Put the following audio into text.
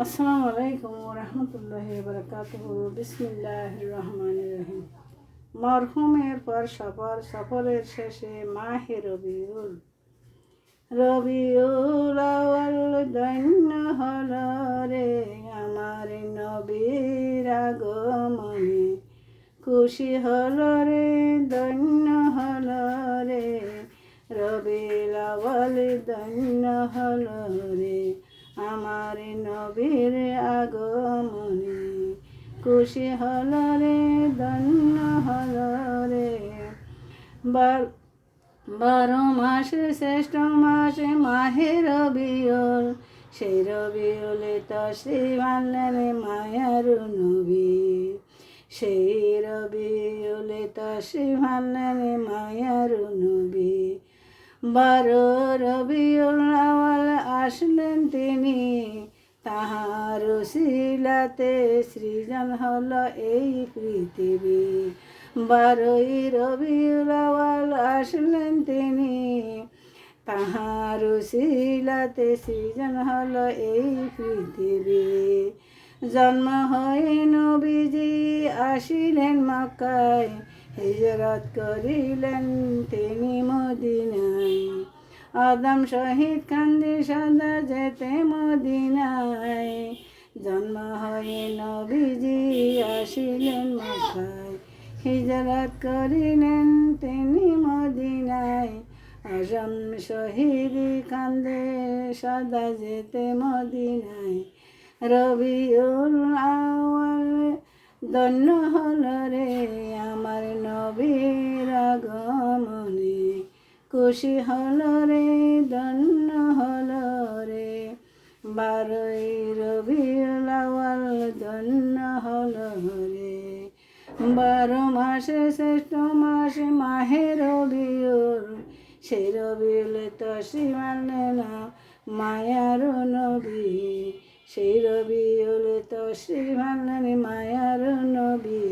আসসালামু আলাইকুম রহমতুল্লাহ বরকাত বিসমিল্লাহ রহমান রহিম। মরহুমের পর সফর সফরের শেষে মাহে রবিউল। রবিউল দৈন্য হল রে আমার নবীর আগমনে। খুশি হল রে দৈন্য হল রে আওয়াল দৈন্য হল রে নবীর আগমনে। খুশি হল রে দন্য হল রে। বার মাসে শ্রেষ্ঠ মাসে, মাহে রবিউল। সেই রবিউলে তো শ্রী মানলেন মায়ার নবী। সেই রবিউলে তো শ্রী মানলেন মায়ার নবী। বারো রবিউল আসলেন তিনি। তাহার শিলাতে সৃজন হল এই পৃথিবী। বারোই আওয়াল আসলেন তিনি। তাহার শিলাতে সৃজন হল এই পৃথিবী। জন্ম হয়ে নবীজি আসিলেন মক্কায়, হিজরত করিলেন তিনি। আদম শহীদ কান্দি সদা যেতে মদিনায়। জন্ম হয়ে নবীজি আসিলেন মক্কায়। হিজরত করিলেন তিনি মদিনায়। আজম শহীদ কান্দে সদা যেতে মদিনায়। রবিউল আওয়াল ধন্য হল রে। খুশি হল রে, ধন্য হল রে। বারোই আওয়াল ধন্য হল রে। বারো মাসে শ্রেষ্ঠ মাসে, মাহে রবিউল। সেই রবিউল তো সীমানে না মায়ার নবী। সেই রবিউল তো শ্রী মায়ার নবী।